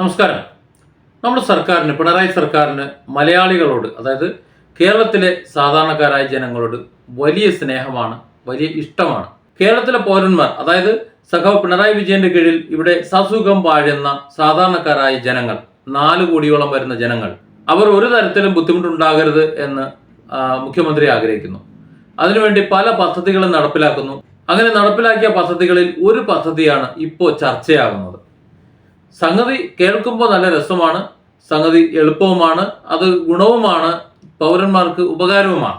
നമസ്കാരം. നമ്മുടെ സർക്കാരിന് പിണറായി സർക്കാരിന് മലയാളികളോട് അതായത് കേരളത്തിലെ സാധാരണക്കാരായ ജനങ്ങളോട് വലിയ സ്നേഹമാണ് വലിയ ഇഷ്ടമാണ്. കേരളത്തിലെ പൗരന്മാർ അതായത് സഖാവ് പിണറായി വിജയന്റെ കീഴിൽ ഇവിടെ സസുഖം വാഴുന്ന സാധാരണക്കാരായ ജനങ്ങൾ നാല് കോടിയോളം വരുന്ന ജനങ്ങൾ അവർ ഒരു തരത്തിലും ബുദ്ധിമുട്ടുണ്ടാകരുത് എന്ന് മുഖ്യമന്ത്രി ആഗ്രഹിക്കുന്നു. അതിനുവേണ്ടി പല പദ്ധതികളും നടപ്പിലാക്കുന്നു. അങ്ങനെ നടപ്പിലാക്കിയ പദ്ധതികളിൽ ഒരു പദ്ധതിയാണ് ഇപ്പോൾ ചർച്ചയാകുന്നത്. സംഗതി കേൾക്കുമ്പോൾ നല്ല രസമാണ് സംഗതി എളുപ്പവുമാണ് അത് ഗുണവുമാണ് പൗരന്മാർക്ക് ഉപകാരവുമാണ്.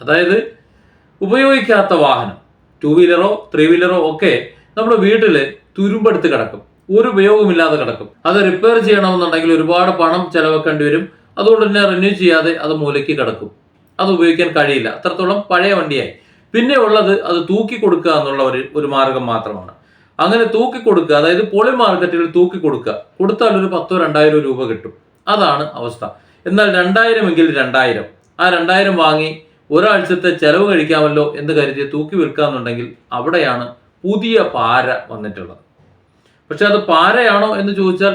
അതായത് ഉപയോഗിക്കാത്ത വാഹനം ടു വീലറോ ത്രീ വീലറോ ഒക്കെ നമ്മുടെ വീട്ടിൽ തുരുമ്പെടുത്ത് കിടക്കും ഒരു ഉപയോഗമില്ലാതെ കിടക്കും. അത് റിപ്പയർ ചെയ്യണമെന്നുണ്ടെങ്കിൽ ഒരുപാട് പണം ചെലവാക്കേണ്ടി വരും അതുകൊണ്ട് തന്നെ റിന്യൂ ചെയ്യാതെ അത് മൂലയ്ക്ക് കിടക്കും. അത് ഉപയോഗിക്കാൻ കഴിയില്ല അത്രത്തോളം പഴയ വണ്ടിയായി. പിന്നെ ഉള്ളത് അത് തൂക്കി കൊടുക്കുക എന്നുള്ള ഒരു ഒരു മാർഗം മാത്രമാണ്. അങ്ങനെ തൂക്കി കൊടുക്കുക അതായത് പോളി മാർക്കറ്റിൽ തൂക്കി കൊടുക്കുക കൊടുത്താൽ ഒരു പത്തോ രണ്ടായിരം രൂപ കിട്ടും. അതാണ് അവസ്ഥ. എന്നാൽ രണ്ടായിരം എങ്കിൽ രണ്ടായിരം. ആ രണ്ടായിരം വാങ്ങി ഒരാഴ്ചത്തെ ചെലവ് കഴിക്കാമല്ലോ എന്ന് കരുതി തൂക്കി വിൽക്കാന്നുണ്ടെങ്കിൽ അവിടെയാണ് പുതിയ പാര വന്നിട്ടുള്ളത്. പക്ഷെ അത് പാരയാണോ എന്ന് ചോദിച്ചാൽ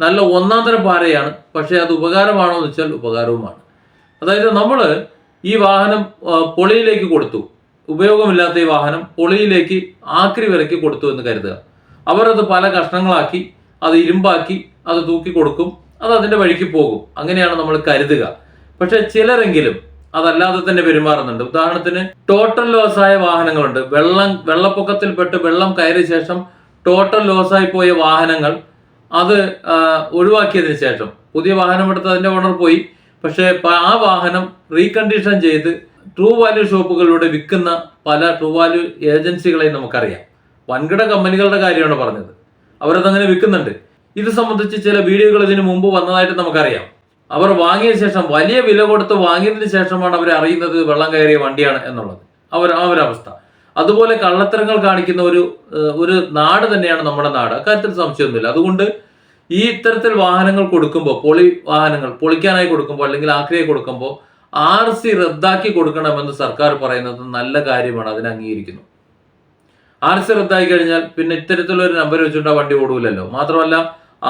നല്ല ഒന്നാം തരം പാരയാണ്. പക്ഷെ അത് ഉപകാരമാണോ എന്ന് വെച്ചാൽ ഉപകാരവുമാണ്. അതായത് നമ്മൾ ഈ വാഹനം പൊളിയിലേക്ക് കൊടുത്തു. ഉപയോഗമില്ലാത്ത ഈ വാഹനം പൊളിയിലേക്ക് ആക്രി വിലയ്ക്ക് കൊടുത്തു എന്ന് കരുതുക. അവർ അത് പല കഷ്ണങ്ങളാക്കി അത് ഇരുമ്പാക്കി അത് തൂക്കി കൊടുക്കും അത് അതിന്റെ വഴിക്ക് പോകും. അങ്ങനെയാണ് നമ്മൾ കരുതുക. പക്ഷെ ചിലരെങ്കിലും അതല്ലാതെ തന്നെ പെരുമാറുന്നുണ്ട്. ഉദാഹരണത്തിന് ടോട്ടൽ ലോസ് ആയ വാഹനങ്ങളുണ്ട്. വെള്ളം വെള്ളപ്പൊക്കത്തിൽപ്പെട്ട് വെള്ളം കയറിയ ശേഷം ടോട്ടൽ ലോസ് ആയി പോയ വാഹനങ്ങൾ അത് ഒഴിവാക്കിയതിന് ശേഷം. പുതിയ വാഹനം എടുത്ത് അതിന്റെ ഓണർ പോയി. പക്ഷേ ആ വാഹനം റീകണ്ടീഷൻ ചെയ്ത് ട്രൂ വാല്യൂ ഷോപ്പുകളിലൂടെ വിൽക്കുന്ന പല ട്രൂ വാല്യൂ ഏജൻസികളെയും നമുക്കറിയാം. വൻകിട കമ്പനികളുടെ കാര്യമാണ് പറഞ്ഞത്. അവരതങ്ങനെ വിൽക്കുന്നുണ്ട്. ഇത് സംബന്ധിച്ച് ചില വീഡിയോകൾ ഇതിനു മുമ്പ് വന്നതായിട്ട് നമുക്കറിയാം. അവർ വാങ്ങിയ ശേഷം വലിയ വില കൊടുത്ത് വാങ്ങിയതിന് ശേഷമാണ് അവർ അറിയുന്നത് വെള്ളം കയറിയ വണ്ടിയാണ് എന്നുള്ളത്. അവർ ആ ഒരു അവസ്ഥ. അതുപോലെ കള്ളത്തരങ്ങൾ കാണിക്കുന്ന ഒരു ഒരു നാട് തന്നെയാണ് നമ്മുടെ നാട്. അക്കാര്യത്തിൽ സംശയമൊന്നുമില്ല. അതുകൊണ്ട് ഈ ഇത്തരത്തിൽ വാഹനങ്ങൾ കൊടുക്കുമ്പോൾ പൊളി വാഹനങ്ങൾ പൊളിക്കാനായി കൊടുക്കുമ്പോൾ അല്ലെങ്കിൽ ആക്രിയായി കൊടുക്കുമ്പോൾ ആർ സി റദ്ദാക്കി കൊടുക്കണമെന്ന് സർക്കാർ പറയുന്നത് നല്ല കാര്യമാണ് അതിനെ അംഗീകരിക്കുന്നു. ആർ സി റദ്ദാക്കി കഴിഞ്ഞാൽ പിന്നെ ഇത്തരത്തിലുള്ള ഒരു നമ്പർ വെച്ചിട്ട് വണ്ടി ഓടൂലല്ലോ. മാത്രമല്ല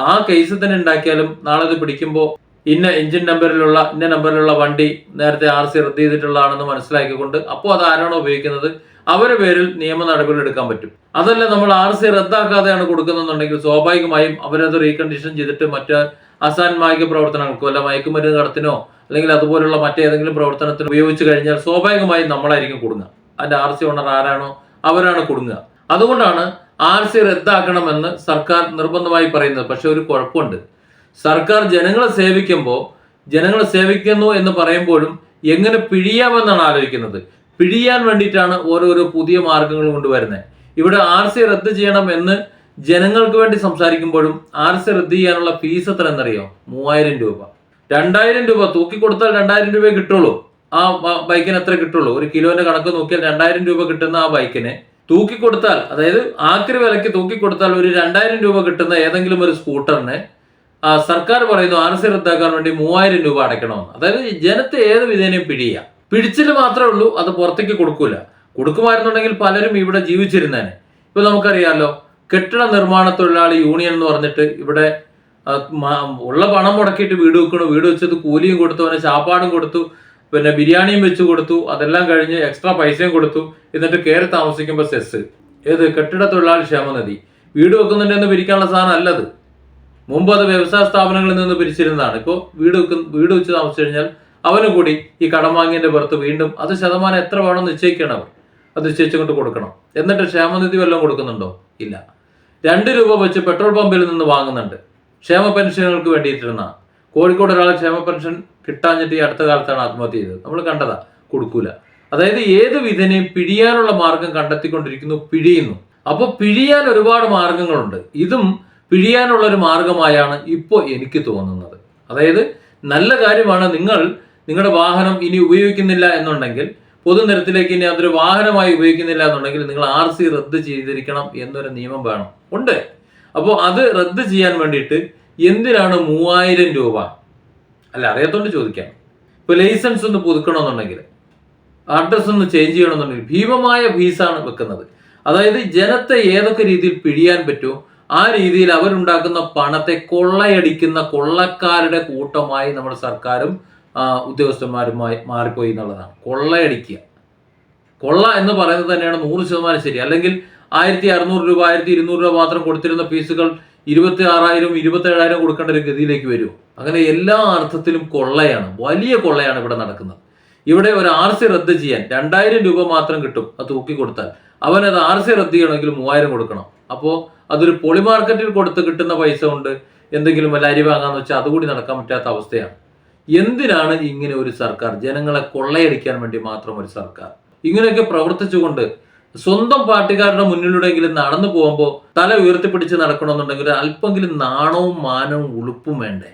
ആ കേസ് തന്നെ ഉണ്ടാക്കിയാലും നാളെ അത് പിടിക്കുമ്പോൾ ഇന്ന എഞ്ചിൻ നമ്പറിലുള്ള ഇന്ന നമ്പറിലുള്ള വണ്ടി നേരത്തെ ആർ സി റദ്ദ് ചെയ്തിട്ടുള്ളതാണെന്ന് മനസ്സിലാക്കിക്കൊണ്ട് അപ്പോൾ അത് ആരാണോ ഉപയോഗിക്കുന്നത് അവരുടെ പേരിൽ നിയമ നടപടികൾ എടുക്കാൻ പറ്റും. അതല്ല നമ്മൾ ആർ സി റദ്ദാക്കാതെയാണ് കൊടുക്കുന്നതെന്നുണ്ടെങ്കിൽ സ്വാഭാവികമായും അവരത് റീകണ്ടീഷൻ ചെയ്തിട്ട് മറ്റ് അസാൻമായിക പ്രവർത്തനങ്ങൾക്കോ അല്ല മയക്കുമരുന്ന് കടത്തിനോ അല്ലെങ്കിൽ അതുപോലുള്ള മറ്റേതെങ്കിലും പ്രവർത്തനത്തിന് ഉപയോഗിച്ചു കഴിഞ്ഞാൽ സ്വാഭാവികമായും നമ്മളായിരിക്കും കൊടുങ്ങുക അതിന്റെ ആർ സി ഓണർ ആരാണോ അവരാണ് കൊടുങ്ങുക അതുകൊണ്ടാണ് ആർ സി റദ്ദാക്കണമെന്ന് സർക്കാർ നിർബന്ധമായി പറയുന്നത്. പക്ഷെ ഒരു കുഴപ്പമുണ്ട്. സർക്കാർ ജനങ്ങളെ സേവിക്കുമ്പോൾ ജനങ്ങളെ സേവിക്കുന്നു എന്ന് പറയുമ്പോഴും എങ്ങനെ പിഴിയാമെന്നാണ് ആലോചിക്കുന്നത്. പിഴിയാൻ വേണ്ടിയിട്ടാണ് ഓരോരോ പുതിയ മാർഗങ്ങൾ കൊണ്ടുവരുന്നത്. ഇവിടെ ആർ സി റദ്ദ് ചെയ്യണം എന്ന് ജനങ്ങൾക്ക് വേണ്ടി സംസാരിക്കുമ്പോഴും ആർ സി റദ്ദ് ചെയ്യാനുള്ള ഫീസ് എത്ര എന്നറിയോ മൂവായിരം രൂപ. രണ്ടായിരം രൂപ തൂക്കി കൊടുത്താൽ രണ്ടായിരം രൂപ കിട്ടുള്ളൂ. ആ ബൈക്കിന് എത്ര കിട്ടുള്ളൂ. ഒരു കിലോന്റെ കണക്ക് നോക്കിയാൽ രണ്ടായിരം രൂപ കിട്ടുന്ന ആ ബൈക്കിനെ തൂക്കി കൊടുത്താൽ അതായത് ആക്രി വിലയ്ക്ക് തൂക്കി കൊടുത്താൽ ഒരു രണ്ടായിരം രൂപ കിട്ടുന്ന ഏതെങ്കിലും ഒരു സ്കൂട്ടറിന് സർക്കാർ പറയുന്നു ആർ സി റദ്ദാക്കാൻ വേണ്ടി മൂവായിരം രൂപ അടയ്ക്കണമെന്ന്. അതായത് ജനത്തെ ഏത് വിധേനയും പിടിയുക പിടിച്ചിൽ മാത്രമേ ഉള്ളൂ അത് പുറത്തേക്ക് കൊടുക്കൂല. കൊടുക്കുമായിരുന്നുണ്ടെങ്കിൽ പലരും ഇവിടെ ജീവിച്ചിരുന്നേനെ. ഇപ്പൊ നമുക്കറിയാലോ കെട്ടിട നിർമ്മാണ തൊഴിലാളി യൂണിയൻ എന്ന് പറഞ്ഞിട്ട് ഇവിടെ ഉള്ള പണം മുടക്കിയിട്ട് വീട് വെക്കണു. വീട് വെച്ചത് കൂലിയും കൊടുത്തു പിന്നെ ചാപ്പാടും കൊടുത്തു പിന്നെ ബിരിയാണിയും വെച്ച് കൊടുത്തു അതെല്ലാം കഴിഞ്ഞ് എക്സ്ട്രാ പൈസയും കൊടുത്തു എന്നിട്ട് കയറി താമസിക്കുമ്പോൾ സെസ്. ഏത്? കെട്ടിട തൊഴിലാളി ക്ഷേമനിധി. വീട് വെക്കുന്നുണ്ടെന്ന് പിരിക്കാനുള്ള സാധനം അല്ലത് മുമ്പ് അത് വ്യവസായ സ്ഥാപനങ്ങളിൽ നിന്ന് പിരിച്ചിരുന്നതാണ്. ഇപ്പോൾ വീട് വെക്കുന്ന വീട് വെച്ച് താമസിച്ചു കഴിഞ്ഞാൽ അവന് കൂടി ഈ കടം വാങ്ങിയതിന്റെ പുറത്ത് വീണ്ടും അത് ശതമാനം എത്ര വേണം നിശ്ചയിക്കണം അവർ. അത് നിശ്ചയിച്ചുകൊണ്ട് കൊടുക്കണം. എന്നിട്ട് ക്ഷേമനിധി വല്ലതും കൊടുക്കുന്നുണ്ടോ? ഇല്ല. രണ്ട് രൂപ വെച്ച് പെട്രോൾ പമ്പിൽ നിന്ന് വാങ്ങുന്നുണ്ട്. ക്ഷേമ പെൻഷനുകൾക്ക് വേണ്ടിയിട്ടിരുന്ന കോഴിക്കോട് ഒരാൾ ക്ഷേമ പെൻഷൻ കിട്ടാഞ്ഞിട്ട് ഈ അടുത്ത കാലത്താണ് ആത്മഹത്യ ചെയ്തത്. നമ്മൾ കണ്ടതാ കൊടുക്കൂല. അതായത് ഏത് വിധനെയും പിഴിയാനുള്ള മാർഗം കണ്ടെത്തിക്കൊണ്ടിരിക്കുന്നു പിഴിയുന്നു. അപ്പോൾ പിഴിയാൻ ഒരുപാട് മാർഗങ്ങളുണ്ട്. ഇതും പിഴിയാനുള്ള ഒരു മാർഗമായാണ് ഇപ്പോൾ എനിക്ക് തോന്നുന്നത്. അതായത് നല്ല കാര്യമാണ് നിങ്ങൾ നിങ്ങളുടെ വാഹനം ഇനി ഉപയോഗിക്കുന്നില്ല എന്നുണ്ടെങ്കിൽ പൊതുനിരത്തിലേക്ക് ഇനി അതൊരു വാഹനമായി ഉപയോഗിക്കുന്നില്ല എന്നുണ്ടെങ്കിൽ നിങ്ങൾ ആർ സി റദ്ദ് ചെയ്തിരിക്കണം എന്നൊരു നിയമം വേണം. ഉണ്ട്. അപ്പോൾ അത് റദ്ദ് ചെയ്യാൻ വേണ്ടിയിട്ട് എന്തിനാണ് മൂവായിരം രൂപ? അല്ല അറിയാത്തോണ്ട് ചോദിക്കാം. ഇപ്പൊ ലൈസൻസ് ഒന്ന് പുതുക്കണമെന്നുണ്ടെങ്കിൽ അഡ്രസ് ഒന്ന് ചേഞ്ച് ചെയ്യണമെന്നുണ്ടെങ്കിൽ ഭീമമായ ഫീസാണ് വെക്കുന്നത്. അതായത് ജനത്തെ ഏതൊക്കെ രീതിയിൽ പിഴിയാൻ പറ്റുമോ ആ രീതിയിൽ അവരുണ്ടാക്കുന്ന പണത്തെ കൊള്ളയടിക്കുന്ന കൊള്ളക്കാരുടെ കൂട്ടമായി നമ്മുടെ സർക്കാരും ഉദ്യോഗസ്ഥന്മാരുമായി മാറിപ്പോയി എന്നുള്ളതാണ്. കൊള്ളയടിക്കുക. കൊള്ള എന്ന് പറയുന്നത് തന്നെയാണ് നൂറ് ശതമാനം ശരി. അല്ലെങ്കിൽ ആയിരത്തി അറുന്നൂറ് രൂപ ആയിരത്തി ഇരുന്നൂറ് രൂപ മാത്രം കൊടുത്തിരുന്ന ഫീസുകൾ ഇരുപത്തി ആറായിരം ഇരുപത്തി ഏഴായിരം കൊടുക്കേണ്ട ഒരു ഗതിയിലേക്ക് വരും. അങ്ങനെ എല്ലാ അർത്ഥത്തിലും കൊള്ളയാണ് വലിയ കൊള്ളയാണ് ഇവിടെ നടക്കുന്നത്. ഇവിടെ ഒരു ആർ സി റദ്ദ് ചെയ്യാൻ രണ്ടായിരം രൂപ മാത്രം കിട്ടും അത് തൂക്കി കൊടുത്താൽ. അവൻ അത് ആർ സി റദ്ദ് ചെയ്യണമെങ്കിൽ മൂവായിരം കൊടുക്കണം. അപ്പോൾ അതൊരു പൊളി മാർക്കറ്റിൽ കൊടുത്ത് കിട്ടുന്ന പൈസ കൊണ്ട് എന്തെങ്കിലും വല്ല അരി വാങ്ങാന്ന് വെച്ചാൽ അതുകൂടി നടക്കാൻ പറ്റാത്ത അവസ്ഥയാണ്. എന്തിനാണ് ഇങ്ങനെ ഒരു സർക്കാർ? ജനങ്ങളെ കൊള്ളയടിക്കാൻ വേണ്ടി മാത്രം ഒരു സർക്കാർ? ഇങ്ങനെയൊക്കെ പ്രവർത്തിച്ചുകൊണ്ട് സ്വന്തം പാർട്ടിക്കാരുടെ മുന്നിലൂടെയെങ്കിലും നടന്നു പോകുമ്പോൾ തല ഉയർത്തിപ്പിടിച്ച് നടക്കണമെന്നുണ്ടെങ്കിൽ അല്പമെങ്കിലും നാണവും മാനവും ഉളുപ്പും വേണ്ടേ?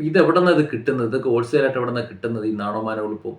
ഇത് എവിടെ നിന്ന് ഇത് കിട്ടുന്നത്? ഇതൊക്കെ ഹോൾസെയിലായിട്ട് എവിടെ നിന്നാണ് കിട്ടുന്നത് ഈ നാണവും മാനവും ഉളുപ്പും?